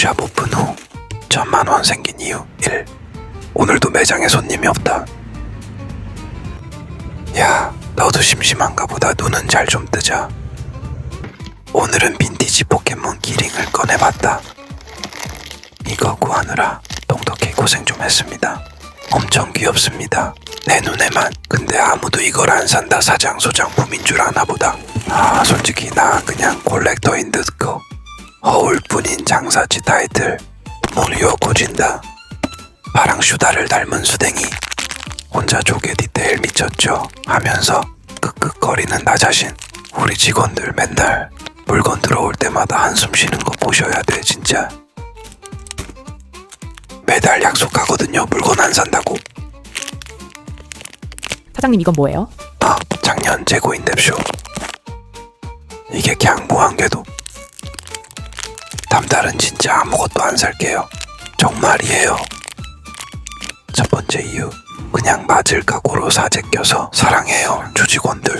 샵 오픈 후 천만 원 생긴 이유 1. 오늘도 매장에 손님이 없다. 야, 너도 심심한가 보다 눈은 잘 좀 뜨자. 오늘은 빈티지 포켓몬 기링을 꺼내봤다. 이거 구하느라 똑똑히 고생 좀 했습니다. 엄청 귀엽습니다. 내 눈에만. 근데 아무도 이걸 안 산다 사장 소장 품인 줄 아나 보다. 아 솔직히 나 그냥 콜렉터인 듯고 허울뿐인 장사치 타이틀 무료 고진다. 파랑슈다를 닮은 수댕이 혼자 조개 디테일 미쳤죠 하면서 끄끄거리는 나 자신. 우리 직원들 맨날 물건 들어올 때마다 한숨 쉬는 거 보셔야 돼 진짜. 매달 약속하거든요 물건 안 산다고. 사장님 이건 뭐예요? 아 작년 재고 인덱쇼. 이게 그냥 무한궤도 담달은 진짜 아무것도 안 살게요. 정말이에요. 첫 번째 이유 그냥 맞을 각오로 사재 껴서 사랑해요. 주직원들